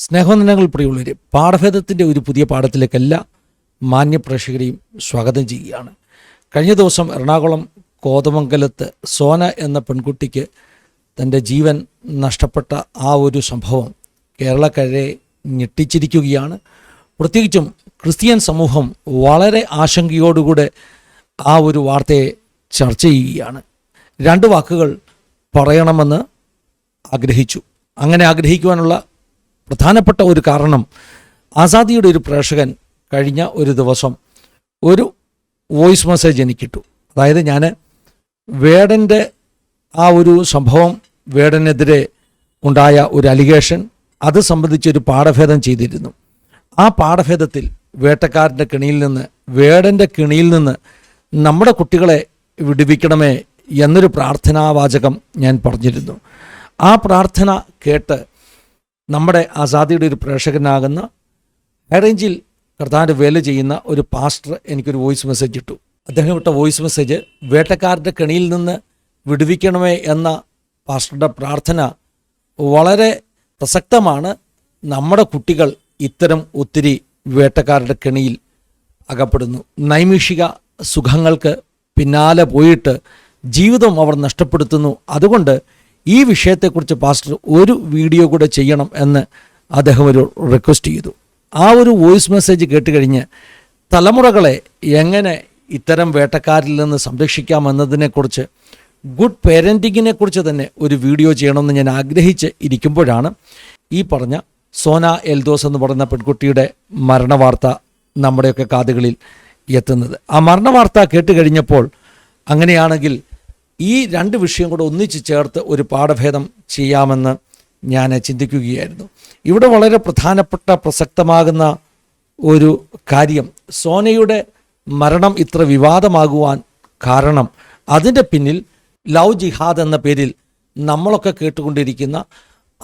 സ്നേഹവന്ദനങ്ങൾ പ്രിയുള്ളവർ പാഠഭേദത്തിന്റെ ഒരു പുതിയ പാഠത്തിലേക്ക് എല്ലാ സ്വാഗതം ചെയ്യുകയാണ്. കഴിഞ്ഞ ദിവസം എറണാകുളം കോതമംഗലത്ത് സോന എന്ന പെൺകുട്ടിക്ക് തന്റെ ജീവൻ നഷ്ടപ്പെട്ട ആ ഒരു സംഭവം കേരളക്കരെ ഞെട്ടിച്ചിരിക്കുകയാണ്. പ്രത്യേകിച്ചും ക്രിസ്ത്യൻ സമൂഹം വളരെ ആശങ്കയോടുകൂടെ ആ ഒരു വാർത്തയെ ചർച്ച ചെയ്യുകയാണ്. രണ്ട് വാക്കുകൾ പറയണമെന്ന് ആഗ്രഹിച്ചു. അങ്ങനെ ആഗ്രഹിക്കുവാനുള്ള പ്രധാനപ്പെട്ട ഒരു കാരണം ആസാദിയുടെ ഒരു പ്രേക്ഷകൻ കഴിഞ്ഞ ഒരു ദിവസം ഒരു വോയിസ് മെസ്സേജ് എനിക്കിട്ടു. അതായത് ഞാൻ വേടന്റെ ആ ഒരു സംഭവം വേടനെതിരെ ഉണ്ടായ ഒരു അലിഗേഷൻ അത് സംബന്ധിച്ചൊരു പാഠഭേദം ചെയ്തിരുന്നു. ആ പാഠഭേദത്തിൽ വേട്ടക്കാരന്റെ കിണിയിൽ നിന്ന് വേടന്റെ കിണിയിൽ നിന്ന് നമ്മുടെ കുട്ടികളെ വിടുവിക്കണമേ എന്നൊരു പ്രാർത്ഥനാവാചകം ഞാൻ പറഞ്ഞിരുന്നു. ആ പ്രാർത്ഥന കേട്ട് നമ്മുടെ ആസാദിയുടെ ഒരു പ്രേക്ഷകനാകുന്ന ഹൈറേഞ്ചിൽ കർത്താവിന്റെ വേല ചെയ്യുന്ന ഒരു പാസ്റ്റർ എനിക്കൊരു വോയിസ് മെസ്സേജ് ഇട്ടു. അദ്ദേഹം ഇട്ട വോയിസ് മെസ്സേജ് വേട്ടക്കാരുടെ കെണിയിൽ നിന്ന് വിടുവിക്കണമേ എന്ന പാസ്റ്ററുടെ പ്രാർത്ഥന വളരെ പ്രസക്തമാണ്. നമ്മുടെ കുട്ടികൾ ഇത്തരം ഒത്തിരി വേട്ടക്കാരുടെ കെണിയിൽ അകപ്പെടുന്നു. നൈമിഷിക സുഖങ്ങൾക്ക് പിന്നാലെ പോയിട്ട് ജീവിതം അവർ നഷ്ടപ്പെടുത്തുന്നു. അതുകൊണ്ട് ഈ വിഷയത്തെക്കുറിച്ച് പാസ്റ്റർ ഒരു വീഡിയോ കൂടെ ചെയ്യണം എന്ന് അദ്ദേഹം ഒരു റിക്വസ്റ്റ് ചെയ്തു. ആ ഒരു വോയിസ് മെസ്സേജ് കേട്ടുകഴിഞ്ഞ് തലമുറകളെ എങ്ങനെ ഇത്തരം വേട്ടക്കാരിൽ നിന്ന് സംരക്ഷിക്കാം എന്നതിനെക്കുറിച്ച് ഗുഡ് പേരന്റിങ്ങിനെ കുറിച്ച് തന്നെ ഒരു വീഡിയോ ചെയ്യണമെന്ന് ഞാൻ ആഗ്രഹിച്ച് ഇരിക്കുമ്പോഴാണ് ഈ പറഞ്ഞ സോന എൽദോസ് എന്ന് പറയുന്ന പെൺകുട്ടിയുടെ മരണവാർത്ത നമ്മുടെയൊക്കെ കാതുകളിൽ എത്തുന്നത്. ആ മരണവാർത്ത കേട്ട് കഴിഞ്ഞപ്പോൾ അങ്ങനെയാണെങ്കിൽ ഈ രണ്ട് വിഷയം കൂടെ ഒന്നിച്ച് ചേർത്ത് ഒരു പാഠഭേദം ചെയ്യാമെന്ന് ഞാൻ ചിന്തിക്കുകയായിരുന്നു. ഇവിടെ വളരെ പ്രധാനപ്പെട്ട പ്രസക്തമാകുന്ന ഒരു കാര്യം സോനയുടെ മരണം ഇത്ര വിവാദമാകുവാൻ കാരണം അതിന്റെ പിന്നിൽ ലവ് ജിഹാദ് എന്ന പേരിൽ നമ്മളൊക്കെ കേട്ടുകൊണ്ടിരിക്കുന്ന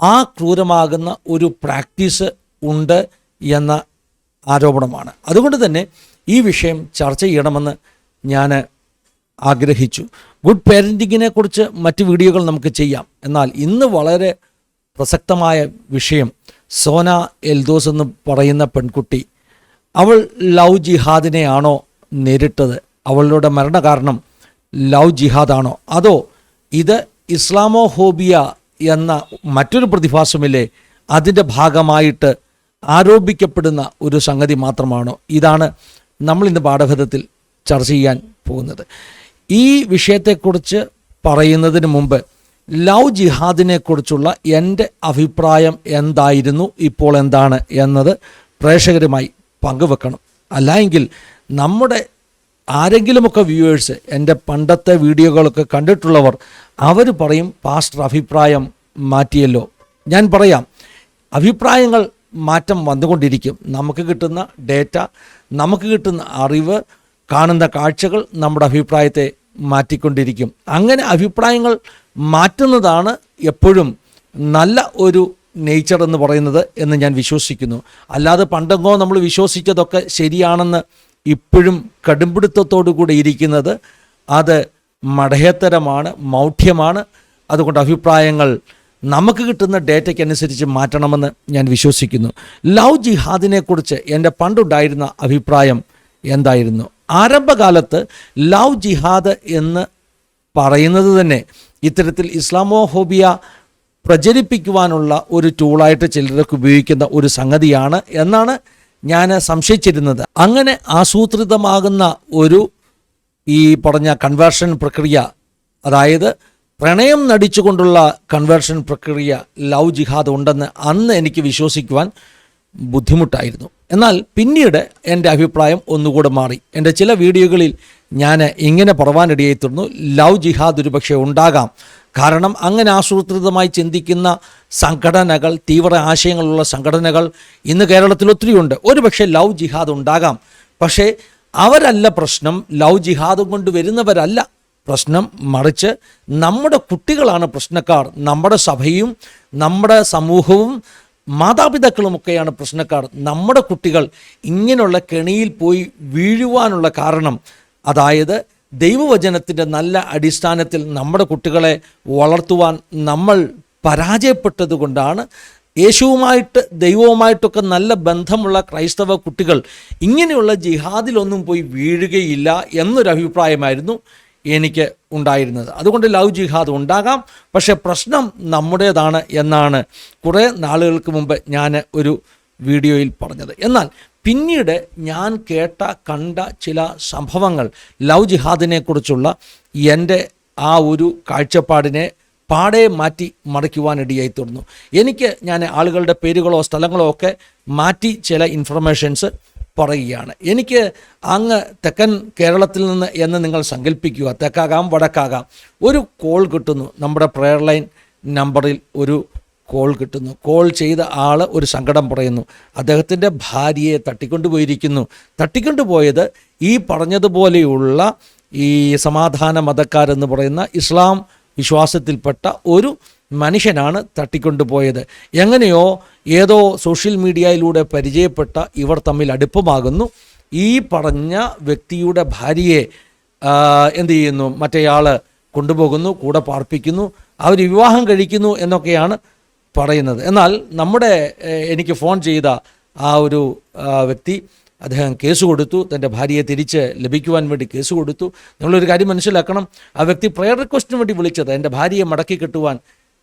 ആ ക്രൂരമാകുന്ന ഒരു പ്രാക്ടീസ് ഉണ്ട് എന്ന ആരോപണമാണ്. അതുകൊണ്ട് തന്നെ ഈ വിഷയം ചർച്ച ചെയ്യണമെന്ന് ഞാൻ ആഗ്രഹിച്ചു. ഗുഡ് പേരന്റിങ്ങിനെ കുറിച്ച് മറ്റ് വീഡിയോകൾ നമുക്ക് ചെയ്യാം. എന്നാൽ ഇന്ന് വളരെ പ്രസക്തമായ വിഷയം സോന എൽദോസ് എന്ന് പറയുന്ന പെൺകുട്ടി. അവൾ ലവ് ജിഹാദിനെയാണോ നേരിട്ടത്? അവളുടെ മരണകാരണം ലവ് ജിഹാദാണോ? അതോ ഇത് ഇസ്ലാമോ ഹോബിയ എന്ന മറ്റൊരു പ്രതിഭാസമില്ലേ? അതിന്റെ ഭാഗമായിട്ട് ആരോപിക്കപ്പെടുന്ന ഒരു സംഗതി മാത്രമാണോ? ഇതാണ് നമ്മൾ ഇന്ന് പാഠഭേദത്തിൽ ചർച്ച ചെയ്യാൻ പോകുന്നത്. ഈ വിഷയത്തെക്കുറിച്ച് പറയുന്നതിന് മുമ്പ് ലവ് ജിഹാദിനെക്കുറിച്ചുള്ള എന്റെ അഭിപ്രായം എന്തായിരുന്നു ഇപ്പോൾ എന്താണ് എന്നത് പ്രേക്ഷകരുമായി പങ്കുവെക്കണം. അല്ലായെങ്കിൽ നമ്മുടെ ആരെങ്കിലുമൊക്കെ വ്യൂവേഴ്സ് എന്റെ പണ്ടത്തെ വീഡിയോകളൊക്കെ കണ്ടിട്ടുള്ളവർ അവർ പറയും പാസ്റ്റർ അഭിപ്രായം മാറ്റിയല്ലോ. ഞാൻ പറയാം അഭിപ്രായങ്ങൾ മാറ്റം വന്നുകൊണ്ടിരിക്കും. നമുക്ക് കിട്ടുന്ന ഡേറ്റ നമുക്ക് കിട്ടുന്ന അറിവ് കാണുന്ന കാഴ്ചകൾ നമ്മുടെ അഭിപ്രായത്തെ മാറ്റിക്കൊണ്ടിരിക്കും. അങ്ങനെ അഭിപ്രായങ്ങൾ മാറ്റുന്നതാണ് എപ്പോഴും നല്ല ഒരു നേച്ചർ എന്ന് പറയുന്നത് എന്ന് ഞാൻ വിശ്വസിക്കുന്നു. അല്ലാതെ പണ്ടെങ്കോ നമ്മൾ വിശ്വസിച്ചതൊക്കെ ശരിയാണെന്ന് ഇപ്പോഴും കടുംപിടുത്തത്തോടു കൂടി ഇരിക്കുന്നത് അത് മടയത്തരമാണ് മൗഢ്യമാണ്. അതുകൊണ്ട് അഭിപ്രായങ്ങൾ നമുക്ക് കിട്ടുന്ന ഡേറ്റയ്ക്കനുസരിച്ച് മാറ്റണമെന്ന് ഞാൻ വിശ്വസിക്കുന്നു. ലവ് ജിഹാദിനെക്കുറിച്ച് എന്റെ പണ്ടുണ്ടായിരുന്ന അഭിപ്രായം എന്തായിരുന്നു? ആരംഭകാലത്ത് ലവ് ജിഹാദ് എന്ന് പറയുന്നത് തന്നെ ഇത്തരത്തിൽ ഇസ്ലാമോഹോബിയ പ്രചരിപ്പിക്കുവാനുള്ള ഒരു ടൂളായിട്ട് ചിലരൊക്കെ ഉപയോഗിക്കുന്ന ഒരു സംഗതിയാണ് എന്നാണ് ഞാൻ സംശയിച്ചിരുന്നത്. അങ്ങനെ ആസൂത്രിതമാകുന്ന ഒരു ഈ പറഞ്ഞ കൺവേർഷൻ പ്രക്രിയ അതായത് പ്രണയം നടിച്ചുകൊണ്ടുള്ള കൺവേർഷൻ പ്രക്രിയ ലവ് ജിഹാദ് ഉണ്ടെന്ന് അന്ന് എനിക്ക് വിശ്വസിക്കുവാൻ ബുദ്ധിമുട്ടായിരുന്നു. എന്നാൽ പിന്നീട് എന്റെ അഭിപ്രായം ഒന്നുകൂടെ മാറി. എന്റെ ചില വീഡിയോകളിൽ ഞാൻ ഇങ്ങനെ പറവാനിടയായി തീർന്നു ലവ് ജിഹാദ് ഒരു പക്ഷേ ഉണ്ടാകാം. കാരണം അങ്ങനെ ആസൂത്രിതമായി ചിന്തിക്കുന്ന സംഘടനകൾ തീവ്ര ആശയങ്ങളുള്ള സംഘടനകൾ ഇന്ന് കേരളത്തിൽ ഒത്തിരിയുണ്ട്. ഒരു പക്ഷേ ലവ് ജിഹാദ് ഉണ്ടാകാം. പക്ഷേ അവരല്ല പ്രശ്നം ലവ് ജിഹാദ് കൊണ്ട് വരുന്നവരല്ല പ്രശ്നം. മറിച്ച് നമ്മുടെ കുട്ടികളാണ് പ്രശ്നക്കാർ. നമ്മുടെ സഭയും നമ്മുടെ സമൂഹവും മാതാപിതാക്കളുമൊക്കെയാണ് പ്രശ്നക്കാർ. നമ്മുടെ കുട്ടികൾ ഇങ്ങനെയുള്ള കെണിയിൽ പോയി വീഴുവാനുള്ള കാരണം അതായത് ദൈവവചനത്തിന്റെ നല്ല അടിസ്ഥാനത്തിൽ നമ്മുടെ കുട്ടികളെ വളർത്തുവാൻ നമ്മൾ പരാജയപ്പെട്ടതുകൊണ്ടാണ് യേശുവുമായിട്ട് ദൈവവുമായിട്ടൊക്കെ നല്ല ബന്ധമുള്ള ക്രൈസ്തവ കുട്ടികൾ ഇങ്ങനെയുള്ള ജിഹാദിലൊന്നും പോയി വീഴുകയില്ല എന്നൊരു അഭിപ്രായമായിരുന്നു എനിക്ക് ഉണ്ടായിരുന്നത്. അതുകൊണ്ട് ലവ് ജിഹാദ് ഉണ്ടാകാം. പക്ഷെ പ്രശ്നം നമ്മുടേതാണ് എന്നാണ് കുറേ നാളുകൾക്ക് മുമ്പ് ഞാൻ ഒരു വീഡിയോയിൽ പറഞ്ഞത്. എന്നാൽ പിന്നീട് ഞാൻ കേട്ട കണ്ട ചില സംഭവങ്ങൾ ലവ് ജിഹാദിനെക്കുറിച്ചുള്ള എന്റെ ആ ഒരു കാഴ്ചപ്പാടിനെ പാടെ മാറ്റി മറിക്കുവാനിടയായി തീർന്നു എനിക്ക് ഞാൻ ആളുകളുടെ പേരുകളോ സ്ഥലങ്ങളോ ഒക്കെ മാറ്റി ചില ഇൻഫർമേഷൻസ് പറയുകയാണ്. എനിക്ക് അങ്ങ് തെക്കൻ കേരളത്തിൽ നിന്ന് എന്ന് നിങ്ങൾ സങ്കല്പിക്കുക തെക്കാകാം വടക്കാകാം. ഒരു കോൾ കിട്ടുന്നു. നമ്മുടെ പ്രെയർ ലൈൻ നമ്പറിൽ ഒരു കോൾ കിട്ടുന്നു. കോൾ ചെയ്ത ആൾ ഒരു സങ്കടം പറയുന്നു. അദ്ദേഹത്തിന്റെ ഭാര്യയെ തട്ടിക്കൊണ്ടുപോയിരിക്കുന്നു. തട്ടിക്കൊണ്ടുപോയത് ഈ പറഞ്ഞതുപോലെയുള്ള ഈ സമാധാന മതക്കാരെന്ന് പറയുന്ന ഇസ്ലാം വിശ്വാസത്തിൽപ്പെട്ട ഒരു മനുഷ്യനാണ് തട്ടിക്കൊണ്ടുപോയത്. എങ്ങനെയോ ഏതോ സോഷ്യൽ മീഡിയയിലൂടെ പരിചയപ്പെട്ട ഇവർ തമ്മിൽ അടുപ്പമാകുന്നു. ഈ പറഞ്ഞ വ്യക്തിയുടെ ഭാര്യയെ എന്തു ചെയ്യുന്നു? മറ്റേയാൾ കൊണ്ടുപോകുന്നു കൂടെ പാർപ്പിക്കുന്നു അവർ വിവാഹം കഴിക്കുന്നു എന്നൊക്കെയാണ് പറയുന്നത്. എന്നാൽ നമ്മുടെ എനിക്ക് ഫോൺ ചെയ്ത ആ ഒരു വ്യക്തി അദ്ദേഹം കേസ് കൊടുത്തു. തന്റെ ഭാര്യയെ തിരിച്ച് ലഭിക്കുവാൻ വേണ്ടി കേസ് കൊടുത്തു. നിങ്ങളൊരു കാര്യം മനസ്സിലാക്കണം. ആ വ്യക്തി പ്രയർ റിക്വസ്റ്റിന് വേണ്ടി വിളിച്ചത്. എന്റെ ഭാര്യയെ മടക്കി കിട്ടുവാൻ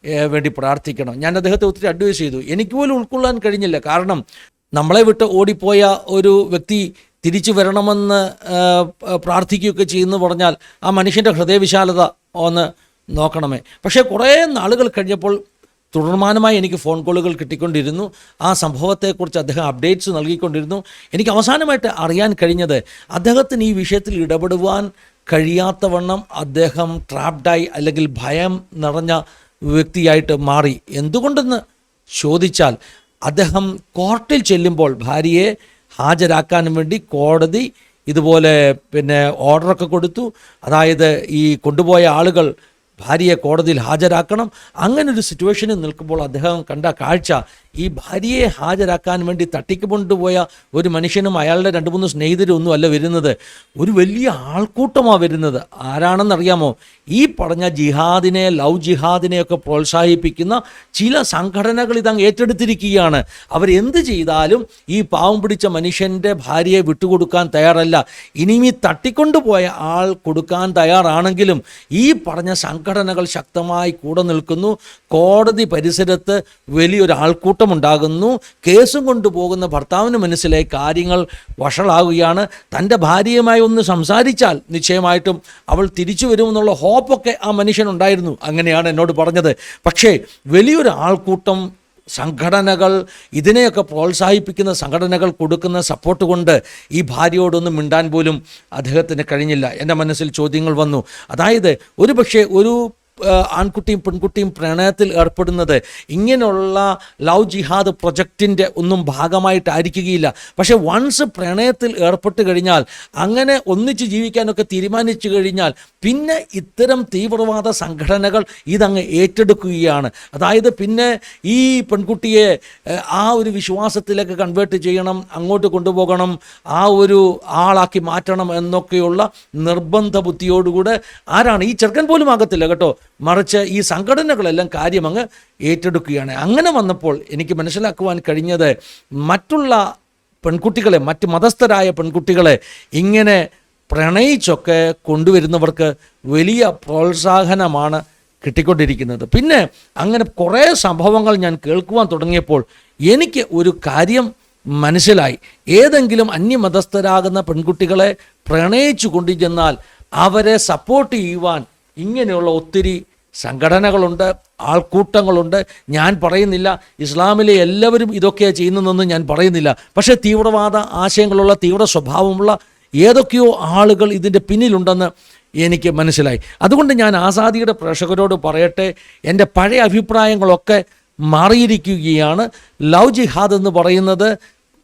വേണ്ടി പ്രാർത്ഥിക്കണം. ഞാൻ അദ്ദേഹത്തെ ഒത്തിരി അഡ്വൈസ് ചെയ്തു. എനിക്ക് പോലും ഉൾക്കൊള്ളാൻ കഴിഞ്ഞില്ല. കാരണം നമ്മളെ വിട്ട് ഓടിപ്പോയ ഒരു വ്യക്തി തിരിച്ചു വരണമെന്ന് പ്രാർത്ഥിക്കുകയൊക്കെ ചെയ്യുന്നു പറഞ്ഞാൽ ആ മനുഷ്യന്റെ ഹൃദയവിശാലത ഒന്ന് നോക്കണമേ. പക്ഷേ കുറേ നാളുകൾ കഴിഞ്ഞപ്പോൾ തുടർമാനമായി എനിക്ക് ഫോൺ കോളുകൾ കിട്ടിക്കൊണ്ടിരുന്നു. ആ സംഭവത്തെക്കുറിച്ച് അദ്ദേഹം അപ്ഡേറ്റ്സ് നൽകിക്കൊണ്ടിരുന്നു. എനിക്ക് അവസാനമായിട്ട് അറിയാൻ കഴിഞ്ഞത് അദ്ദേഹത്തിന് ഈ വിഷയത്തിൽ ഇടപെടുവാൻ കഴിയാത്തവണ്ണം അദ്ദേഹം ട്രാപ്ഡായി അല്ലെങ്കിൽ ഭയം നിറഞ്ഞ വ്യക്തിയായിട്ട് മാറി. എന്തുകൊണ്ടെന്ന് ചോദിച്ചാൽ അദ്ദേഹം കോർട്ടിൽ ചെല്ലുമ്പോൾ ഭാര്യയെ ഹാജരാക്കാൻ വേണ്ടി കോടതി ഇതുപോലെ പിന്നെ ഓർഡറൊക്കെ കൊടുത്തു. അതായത് ഈ കൊണ്ടുപോയ ആളുകൾ ഭാര്യയെ കോടതിയിൽ ഹാജരാക്കണം. അങ്ങനൊരു സിറ്റുവേഷനിൽ നിൽക്കുമ്പോൾ അദ്ദേഹം കണ്ട കാഴ്ച ഈ ഭാര്യയെ ഹാജരാക്കാൻ വേണ്ടി തട്ടിക്കൊണ്ടുപോയ ഒരു മനുഷ്യനും അയാളുടെ രണ്ട് മൂന്ന് സ്നേഹിതരും ഒന്നും അല്ല വരുന്നത്. ഒരു വലിയ ആൾക്കൂട്ടമാണ് വരുന്നത്. ആരാണെന്നറിയാമോ? ഈ പറഞ്ഞ ജിഹാദിനെ ലവ് ജിഹാദിനെയൊക്കെ പ്രോത്സാഹിപ്പിക്കുന്ന ചില സംഘടനകൾ ഇതങ്ങ് ഏറ്റെടുത്തിരിക്കുകയാണ്. അവരെന്ത് ചെയ്താലും ഈ പാവം പിടിച്ച മനുഷ്യന്റെ ഭാര്യയെ വിട്ടുകൊടുക്കാൻ തയ്യാറല്ല. ഇനിയും ഈ തട്ടിക്കൊണ്ടുപോയ ആൾ കൊടുക്കാൻ തയ്യാറാണെങ്കിലും ഈ പറഞ്ഞ സംഘടനകൾ ശക്തമായി കൂടെ നിൽക്കുന്നു. കോടതി പരിസരത്ത് വലിയൊരു ആൾക്കൂട്ടം ഉണ്ടാകുന്നു കേസും കൊണ്ടുപോകുന്ന ഭർത്താവിന് മനസ്സിലായി കാര്യങ്ങൾ വഷളാകുകയാണ് തന്റെ ഭാര്യയുമായി ഒന്ന് സംസാരിച്ചാൽ നിശ്ചയമായിട്ടും അവൾ തിരിച്ചു വരുമെന്നുള്ള ഹോപ്പൊക്കെ ആ മനുഷ്യനുണ്ടായിരുന്നു. അങ്ങനെയാണ് എന്നോട് പറഞ്ഞത്. പക്ഷേ വലിയൊരു ആൾക്കൂട്ടം സംഘടനകൾ ഇതിനെയൊക്കെ പ്രോത്സാഹിപ്പിക്കുന്ന സംഘടനകൾ കൊടുക്കുന്ന സപ്പോർട്ട് കൊണ്ട് ഈ ഭാര്യയോടൊന്നും മിണ്ടാൻ പോലും അദ്ദേഹത്തിന് കഴിഞ്ഞില്ല. എന്റെ മനസ്സിൽ ചോദ്യങ്ങൾ വന്നു. അതായത് ഒരു പക്ഷേ ഒരു ആൺകുട്ടിയും പെൺകുട്ടിയും പ്രണയത്തിൽ ഏർപ്പെടുന്നത് ഇങ്ങനെയുള്ള ലവ് ജിഹാദ് പ്രൊജക്റ്റിന്റെ ഒന്നും ഭാഗമായിട്ടായിരിക്കുകയില്ല. പക്ഷേ വൺസ് പ്രണയത്തിൽ ഏർപ്പെട്ട് കഴിഞ്ഞാൽ അങ്ങനെ ഒന്നിച്ച് ജീവിക്കാനൊക്കെ തീരുമാനിച്ചു കഴിഞ്ഞാൽ പിന്നെ ഇത്തരം തീവ്രവാദ സംഘടനകൾ ഇതങ്ങ് ഏറ്റെടുക്കുകയാണ്. അതായത് പിന്നെ ഈ പെൺകുട്ടിയെ ആ ഒരു വിശ്വാസത്തിലേക്ക് കൺവേർട്ട് ചെയ്യണം അങ്ങോട്ട് കൊണ്ടുപോകണം ആ ഒരു ആളാക്കി മാറ്റണം എന്നൊക്കെയുള്ള നിർബന്ധ ബുദ്ധിയോടുകൂടെ ആരാണ്? ഈ ചെറുക്കൻ പോലും ആകത്തില്ല കേട്ടോ. മറിച്ച് ഈ സംഘടനകളെല്ലാം കാര്യമങ്ങ് ഏറ്റെടുക്കുകയാണ്. അങ്ങനെ വന്നപ്പോൾ എനിക്ക് മനസ്സിലാക്കുവാൻ കഴിഞ്ഞത് മറ്റുള്ള പെൺകുട്ടികളെ മറ്റ് മതസ്ഥരായ പെൺകുട്ടികളെ ഇങ്ങനെ പ്രണയിച്ചൊക്കെ കൊണ്ടുവരുന്നവർക്ക് വലിയ പ്രോത്സാഹനമാണ് കിട്ടിക്കൊണ്ടിരിക്കുന്നത്. പിന്നെ അങ്ങനെ കുറേ സംഭവങ്ങൾ ഞാൻ കേൾക്കുവാൻ തുടങ്ങിയപ്പോൾ എനിക്ക് ഒരു കാര്യം മനസ്സിലായി. ഏതെങ്കിലും അന്യമതസ്ഥരാകുന്ന പെൺകുട്ടികളെ പ്രണയിച്ചു കൊണ്ടു ചെന്നാൽ അവരെ സപ്പോർട്ട് ചെയ്യുവാൻ ഇങ്ങനെയുള്ള ഒത്തിരി സംഘടനകളുണ്ട് ആൾക്കൂട്ടങ്ങളുണ്ട്. ഞാൻ പറയുന്നില്ല ഇസ്ലാമിലെ എല്ലാവരും ഇതൊക്കെയാണ് ചെയ്യുന്നതെന്ന് ഞാൻ പറയുന്നില്ല. പക്ഷേ തീവ്രവാദ ആശയങ്ങളുള്ള തീവ്ര സ്വഭാവമുള്ള ഏതൊക്കെയോ ആളുകൾ ഇതിന്റെ പിന്നിലുണ്ടെന്ന് എനിക്ക് മനസ്സിലായി. അതുകൊണ്ട് ഞാൻ ആസാദിയുടെ പ്രേക്ഷകരോട് പറയട്ടെ എന്റെ പഴയ അഭിപ്രായങ്ങളൊക്കെ മാറിയിരിക്കുകയാണ്. ലവ് ജിഹാദ് എന്ന് പറയുന്നത്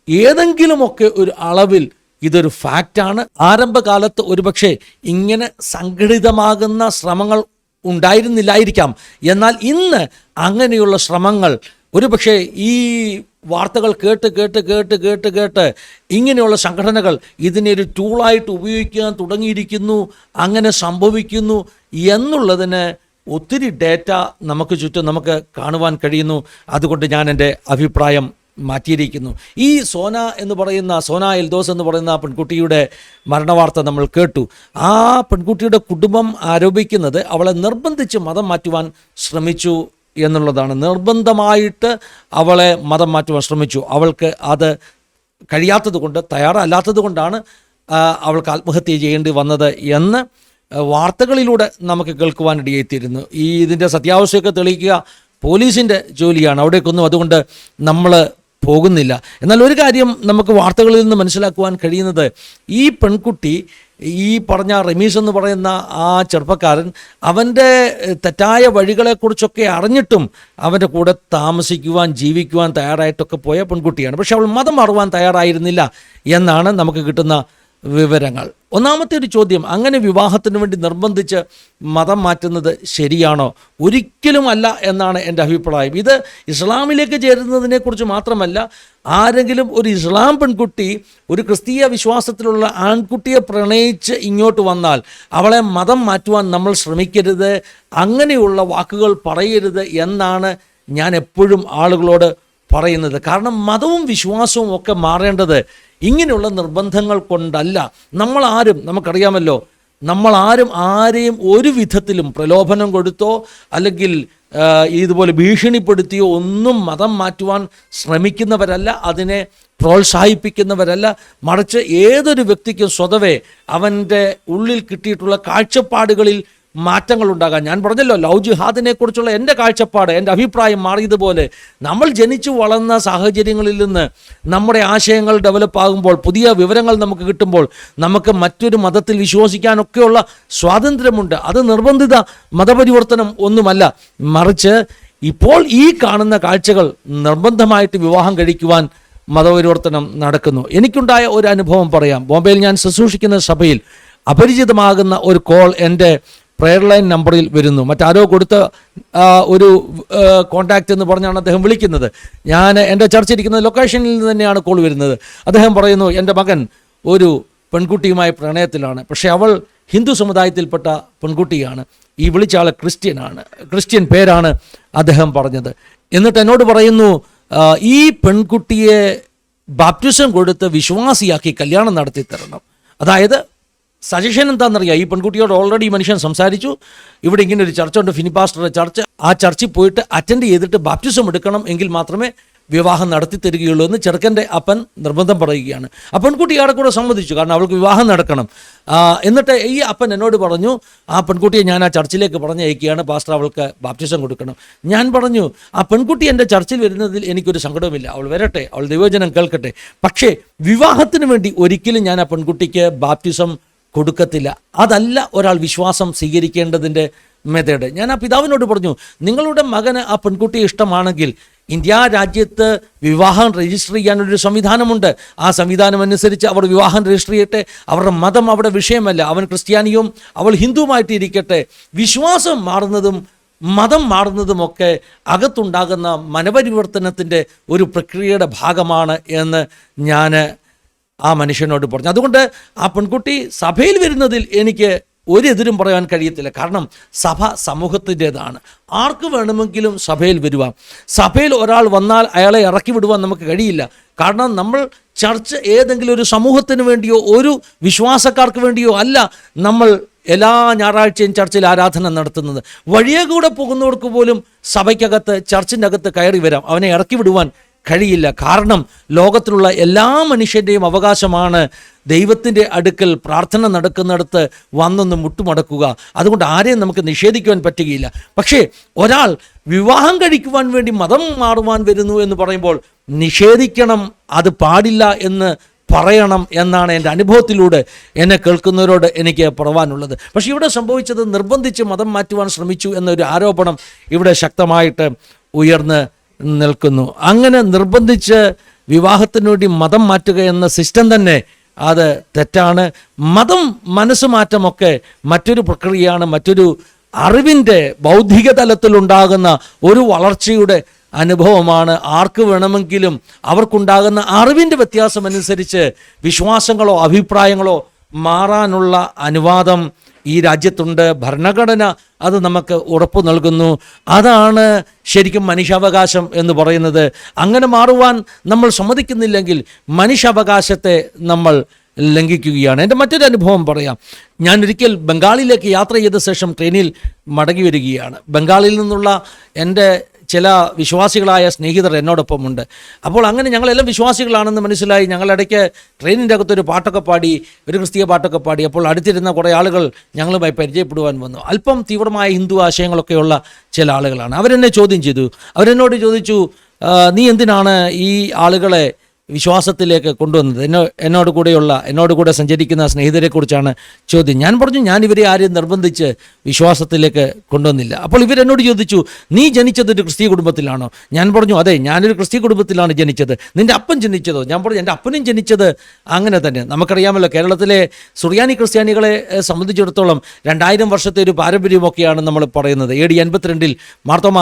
ഏതെങ്കിലുമൊക്കെ ഒരു അളവിൽ ഇതൊരു ഫാക്റ്റാണ് ആരംഭകാലത്ത് ഒരുപക്ഷെ ഇങ്ങനെ സംഘടിതമാകുന്ന ശ്രമങ്ങൾ ഉണ്ടായിരുന്നില്ലായിരിക്കാം. എന്നാൽ ഇന്ന് അങ്ങനെയുള്ള ശ്രമങ്ങൾ ഒരുപക്ഷെ ഈ വാർത്തകൾ കേട്ട് കേട്ട് കേട്ട് കേട്ട് കേട്ട് ഇങ്ങനെയുള്ള സംഘടനകൾ ഇതിനെ ഒരു ടൂളായിട്ട് ഉപയോഗിക്കാൻ തുടങ്ങിയിരിക്കുന്നു അങ്ങനെ സംഭവിക്കുന്നു എന്നുള്ളതിന് ഒത്തിരി ഡേറ്റ നമുക്ക് ചുറ്റും നമുക്ക് കാണുവാൻ കഴിയുന്നു. അതുകൊണ്ട് ഞാൻ എന്റെ അഭിപ്രായം മാറ്റിയിരിക്കുന്നു. ഈ സോന എന്ന് പറയുന്ന സോന എൽദോസ് എന്ന് പറയുന്ന പെൺകുട്ടിയുടെ മരണവാർത്ത നമ്മൾ കേട്ടു. ആ പെൺകുട്ടിയുടെ കുടുംബം ആരോപിക്കുന്നത് അവളെ നിർബന്ധിച്ച് മതം മാറ്റുവാൻ ശ്രമിച്ചു എന്നുള്ളതാണ്. നിർബന്ധമായിട്ട് അവളെ മതം മാറ്റുവാൻ ശ്രമിച്ചു. അവൾക്ക് അത് കഴിയാത്തത് കൊണ്ട് തയ്യാറല്ലാത്തത് കൊണ്ടാണ് അവൾക്ക് ആത്മഹത്യ ചെയ്യേണ്ടി വന്നത് എന്ന് വാർത്തകളിലൂടെ നമുക്ക് കേൾക്കുവാനിടയെത്തിയിരുന്നു ഈ ഇതിന്റെ സത്യാവസ്ഥയൊക്കെ തെളിയിക്കുക പോലീസിന്റെ ജോലിയാണ്. അവിടേക്കൊന്നും അതുകൊണ്ട് നമ്മൾ പോകുന്നില്ല. എന്നാൽ ഒരു കാര്യം നമുക്ക് വാർത്തകളിൽ നിന്ന് മനസ്സിലാക്കുവാൻ കഴിയുന്നത് ഈ പെൺകുട്ടി ഈ പറഞ്ഞ റമീസ് എന്ന് പറയുന്ന ആ ചെറുപ്പക്കാരൻ അവന്റെ തെറ്റായ വഴികളെക്കുറിച്ചൊക്കെ അറിഞ്ഞിട്ടും അവന്റെ കൂടെ താമസിക്കുവാൻ ജീവിക്കുവാൻ തയ്യാറായിട്ടൊക്കെ പോയ പെൺകുട്ടിയാണ്. പക്ഷെ അവൾ മതം മാറുവാൻ തയ്യാറായിരുന്നില്ല എന്നാണ് നമുക്ക് കിട്ടുന്ന വിവരങ്ങൾ. ഒന്നാമത്തെ ഒരു ചോദ്യം അങ്ങനെ വിവാഹത്തിന് വേണ്ടി നിർബന്ധിച്ച് മതം മാറ്റുന്നത് ശരിയാണോ? ഒരിക്കലും അല്ല എന്നാണ് എന്റെ അഭിപ്രായം. ഇത് ഇസ്ലാമിലേക്ക് ചേരുന്നതിനെക്കുറിച്ച് മാത്രമല്ല ആരെങ്കിലും ഒരു ഇസ്ലാം പെൺകുട്ടി ഒരു ക്രിസ്തീയ വിശ്വാസത്തിലുള്ള ആൺകുട്ടിയെ പ്രണയിച്ച് ഇങ്ങോട്ട് വന്നാൽ അവളെ മതം മാറ്റുവാൻ നമ്മൾ ശ്രമിക്കരുത് അങ്ങനെയുള്ള വാക്കുകൾ പറയരുത് എന്നാണ് ഞാൻ എപ്പോഴും ആളുകളോട് പറയുന്നത്. കാരണം മതവും വിശ്വാസവും ഒക്കെ മാറേണ്ടത് ഇങ്ങനെയുള്ള നിർബന്ധങ്ങൾ കൊണ്ടല്ല. നമ്മൾ ആരും നമുക്കറിയാമല്ലോ നമ്മൾ ആരും ആരെയും ഒരു വിധത്തിലും പ്രലോഭനം കൊടുത്തോ അല്ലെങ്കിൽ ഇതുപോലെ ഭീഷണിപ്പെടുത്തിയോ ഒന്നും മതം മാറ്റുവാൻ ശ്രമിക്കുന്നവരല്ല. അതിനെ പ്രോത്സാഹിപ്പിക്കുന്നവരല്ല. മറിച്ച് ഏതൊരു വ്യക്തിക്കും സ്വതവേ അവന്റെ ഉള്ളിൽ കിട്ടിയിട്ടുള്ള കാഴ്ചപ്പാടുകളിൽ മാറ്റങ്ങൾ ഞാൻ പറഞ്ഞല്ലോ ലവ് ജിഹാദിനെ കുറിച്ചുള്ള എന്റെ കാഴ്ചപ്പാട് എന്റെ അഭിപ്രായം മാറിയതുപോലെ നമ്മൾ ജനിച്ചു വളർന്ന സാഹചര്യങ്ങളിൽ നിന്ന് നമ്മുടെ ആശയങ്ങൾ ഡെവലപ്പ് ആകുമ്പോൾ പുതിയ വിവരങ്ങൾ നമുക്ക് കിട്ടുമ്പോൾ നമുക്ക് മറ്റൊരു മതത്തിൽ വിശ്വസിക്കാനൊക്കെയുള്ള സ്വാതന്ത്ര്യമുണ്ട്. അത് നിർബന്ധിത മതപരിവർത്തനം ഒന്നുമല്ല. മറിച്ച് ഇപ്പോൾ ഈ കാണുന്ന കാഴ്ചകൾ നിർബന്ധമായിട്ട് വിവാഹം കഴിക്കുവാൻ മതപരിവർത്തനം നടക്കുന്നു. എനിക്കുണ്ടായ ഒരു അനുഭവം പറയാം. ബോംബെയിൽ ഞാൻ ശുശ്രൂഷിക്കുന്ന സഭയിൽ അപരിചിതമാകുന്ന ഒരു കോൾ എന്റെ പ്രെയർ ലൈൻ നമ്പറിൽ വരുന്നു. മറ്റാരോ കൊടുത്ത ഒരു കോണ്ടാക്റ്റ് എന്ന് പറഞ്ഞാണ് അദ്ദേഹം വിളിക്കുന്നത്. ഞാൻ എന്റെ ചർച്ച ഇരിക്കുന്ന ലൊക്കേഷനിൽ നിന്ന് തന്നെയാണ് കോൾ വരുന്നത്. അദ്ദേഹം പറയുന്നു എന്റെ മകൻ ഒരു പെൺകുട്ടിയുമായി പ്രണയത്തിലാണ്. പക്ഷേ അവൾ ഹിന്ദു സമുദായത്തിൽപ്പെട്ട പെൺകുട്ടിയാണ്. ഈ വിളിച്ച ആൾ ക്രിസ്ത്യനാണ്. ക്രിസ്ത്യൻ പേരാണ് അദ്ദേഹം പറഞ്ഞത്. എന്നിട്ട് എന്നോട് പറയുന്നു ഈ പെൺകുട്ടിയെ ബാപ്റ്റിസം കൊടുത്ത് വിശ്വാസിയാക്കി കല്യാണം നടത്തി തരണം അതായത് സജഷൻ എന്താണെന്നറിയാം? ഈ പെൺകുട്ടിയോട് ഓൾറെഡി മനുഷ്യൻ സംസാരിച്ചു. ഇവിടെ ഇങ്ങനെ ഒരു ചർച്ച ഉണ്ട് ഫിനി പാസ്റ്ററുടെ ചർച്ച ആ ചർച്ചിൽ പോയിട്ട് അറ്റൻഡ് ചെയ്തിട്ട് ബാപ്റ്റിസം എടുക്കണം എങ്കിൽ മാത്രമേ വിവാഹം നടത്തി തരികയുള്ളൂ എന്ന് ചെറുക്കന്റെ അപ്പൻ നിർബന്ധം പറയുകയാണ്. ആ പെൺകുട്ടി ആടെ കൂടെ സമ്മതിച്ചു കാരണം അവൾക്ക് വിവാഹം നടക്കണം. എന്നിട്ട് ഈ അപ്പൻ എന്നോട് പറഞ്ഞു ആ പെൺകുട്ടിയെ ഞാൻ ആ ചർച്ചിലേക്ക് പറഞ്ഞയക്കുകയാണ് പാസ്റ്റർ അവൾക്ക് ബാപ്റ്റിസം കൊടുക്കണം. ഞാൻ പറഞ്ഞു ആ പെൺകുട്ടി എന്റെ ചർച്ചിൽ വരുന്നതിൽ എനിക്കൊരു സങ്കടവുമില്ല അവൾ വരട്ടെ അവൾ ദൈവജനം കേൾക്കട്ടെ. പക്ഷേ വിവാഹത്തിന് വേണ്ടി ഒരിക്കലും ഞാൻ ആ പെൺകുട്ടിക്ക് ബാപ്റ്റിസം കൊടുക്കത്തില്ല. അതല്ല ഒരാൾ വിശ്വാസം സ്വീകരിക്കേണ്ടതിന്റെ മെത്തേഡ് ഞാൻ ആ പിതാവിനോട് പറഞ്ഞു നിങ്ങളുടെ മകന് ആ പെൺകുട്ടിയെ ഇഷ്ടമാണെങ്കിൽ ഇന്ത്യ രാജ്യത്ത് വിവാഹം രജിസ്റ്റർ ചെയ്യാനൊരു സംവിധാനമുണ്ട്. ആ സംവിധാനം അനുസരിച്ച് അവർ വിവാഹം രജിസ്റ്റർ ചെയ്യട്ടെ. അവരുടെ മതം അവിടെ വിഷയമല്ല. അവൻ ക്രിസ്ത്യാനിയും അവൾ ഹിന്ദുവുമായിട്ട് ഇരിക്കട്ടെ വിശ്വാസം മാറുന്നതും മതം മാറുന്നതുമൊക്കെ അകത്തുണ്ടാകുന്ന മനപരിവർത്തനത്തിന്റെ ഒരു പ്രക്രിയയുടെ ഭാഗമാണ് എന്ന് ഞാൻ ആ മനുഷ്യനോട് പറഞ്ഞു. അതുകൊണ്ട് ആ പെൺകുട്ടി സഭയിൽ വരുന്നതിൽ എനിക്ക് ഒരെതിരും പറയാൻ കഴിയത്തില്ല. കാരണം സഭ സമൂഹത്തിന്റെതാണ്. ആർക്ക് വേണമെങ്കിലും സഭയിൽ വരുവാം. സഭയിൽ ഒരാൾ വന്നാൽ അയാളെ ഇറക്കി വിടുവാൻ നമുക്ക് കഴിയില്ല. കാരണം നമ്മൾ ചർച്ച് ഏതെങ്കിലും ഒരു സമൂഹത്തിന് വേണ്ടിയോ ഒരു വിശ്വാസക്കാർക്ക് വേണ്ടിയോ അല്ല നമ്മൾ എല്ലാ ഞായറാഴ്ചയും ചർച്ചിൽ ആരാധന നടത്തുന്നത്. വഴിയെ കൂടെ പോകുന്നവർക്ക് പോലും സഭയ്ക്കകത്ത് ചർച്ചിന്റെ അകത്ത് കയറി വരാം. അവനെ ഇറക്കി വിടുവാൻ കഴിയില്ല. കാരണം ലോകത്തിലുള്ള എല്ലാ മനുഷ്യന്റെയും അവകാശമാണ് ദൈവത്തിന്റെ അടുക്കൽ പ്രാർത്ഥന നടക്കുന്നിടത്ത് വന്നൊന്ന് മുട്ടുമടക്കുക. അതുകൊണ്ട് ആരെയും നമുക്ക് നിഷേധിക്കുവാൻ പറ്റുകയില്ല. പക്ഷേ ഒരാൾ വിവാഹം കഴിക്കുവാൻ വേണ്ടി മതം മാറുവാൻ വരുന്നു എന്ന് പറയുമ്പോൾ നിഷേധിക്കണം അത് പാടില്ല എന്ന് പറയണം എന്നാണ് എന്റെ അനുഭവത്തിലൂടെ എന്നെ കേൾക്കുന്നവരോട് എനിക്ക് പറവാനുള്ളത് പക്ഷേ ഇവിടെ സംഭവിച്ചത് നിർബന്ധിച്ച് മതം മാറ്റുവാൻ ശ്രമിച്ചു എന്നൊരു ആരോപണം ഇവിടെ ശക്തമായിട്ട് ഉയർന്ന് നിൽക്കുന്നു. അങ്ങനെ നിർബന്ധിച്ച് വിവാഹത്തിന് വേണ്ടി മതം മാറ്റുക എന്ന സിസ്റ്റം തന്നെ അത് തെറ്റാണ്. മതം മനസ്സ് മാറ്റമൊക്കെ മറ്റൊരു പ്രക്രിയയാണ് മറ്റൊരു അറിവിന്റെ ബൗദ്ധിക തലത്തിലുണ്ടാകുന്ന ഒരു വളർച്ചയുടെ അനുഭവമാണ്. ആർക്ക് വേണമെങ്കിലും അവർക്കുണ്ടാകുന്ന അറിവിന്റെ വ്യത്യാസമനുസരിച്ച് വിശ്വാസങ്ങളോ അഭിപ്രായങ്ങളോ മാറാനുള്ള അനുവാദം ഈ രാജ്യത്തുണ്ട് ഭരണഘടന അത് നമുക്ക് ഉറപ്പ് നൽകുന്നു. അതാണ് ശരിക്കും മനുഷ്യാവകാശം എന്ന് പറയുന്നത്. അങ്ങനെ മാറുവാൻ നമ്മൾ സമ്മതിക്കുന്നില്ലെങ്കിൽ മനുഷ്യാവകാശത്തെ നമ്മൾ ലംഘിക്കുകയാണ്. എന്റെ മറ്റൊരു അനുഭവം പറയാം. ഞാൻ ഒരിക്കൽ ബംഗാളിലേക്ക് യാത്ര ചെയ്ത ശേഷം ട്രെയിനിൽ മടങ്ങി വരികയാണ്. ബംഗാളിൽ നിന്നുള്ള എന്റെ ചില വിശ്വാസികളായ സ്നേഹിതർ എന്നോടൊപ്പമുണ്ട്. അപ്പോൾ അങ്ങനെ ഞങ്ങളെല്ലാം വിശ്വാസികളാണെന്ന് മനസ്സിലായി. ഞങ്ങളിടയ്ക്ക് ട്രെയിനിന്റെ അകത്തൊരു പാട്ടൊക്കെ പാടി ഒരു ക്രിസ്തീയ പാട്ടൊക്കെ പാടി. അപ്പോൾ അടുത്തിരുന്ന കുറേ ആളുകൾ ഞങ്ങളുമായി പരിചയപ്പെടുവാൻ വന്നു. അല്പം തീവ്രമായ ഹിന്ദു ആശയങ്ങളൊക്കെയുള്ള ചില ആളുകളാണ്. അവരെന്നെ ചോദ്യം ചെയ്തു. അവരെന്നോട് ചോദിച്ചു നീ എന്തിനാണ് ഈ ആളുകളെ വിശ്വാസത്തിലേക്ക് കൊണ്ടുവന്നത്. എന്നോ എന്നോട് കൂടെയുള്ള എന്നോട് കൂടെ സഞ്ചരിക്കുന്ന സ്നേഹിതരെക്കുറിച്ചാണ് ചോദ്യം. ഞാൻ പറഞ്ഞു ഞാൻ ഇവരെ ആരെയും നിർബന്ധിച്ച് വിശ്വാസത്തിലേക്ക് കൊണ്ടുവന്നില്ല. അപ്പോൾ ഇവരെന്നോട് ചോദിച്ചു നീ ജനിച്ചത് ഒരു ക്രിസ്തീയ കുടുംബത്തിലാണോ? ഞാൻ പറഞ്ഞു അതെ ഞാനൊരു ക്രിസ്തീയ കുടുംബത്തിലാണ് ജനിച്ചത്. നിന്റെ അപ്പൻ ജനിച്ചതോ? ഞാൻ പറഞ്ഞു എന്റെ അപ്പനും ജനിച്ചത് അങ്ങനെ തന്നെ. നമുക്കറിയാമല്ലോ കേരളത്തിലെ സുറിയാനി ക്രിസ്ത്യാനികളെ സംബന്ധിച്ചിടത്തോളം രണ്ടായിരം വർഷത്തെ ഒരു പാരമ്പര്യമൊക്കെയാണ് നമ്മൾ പറയുന്നത്. എ ഡി എൺപത്തിരണ്ടിൽ മാർത്തോമ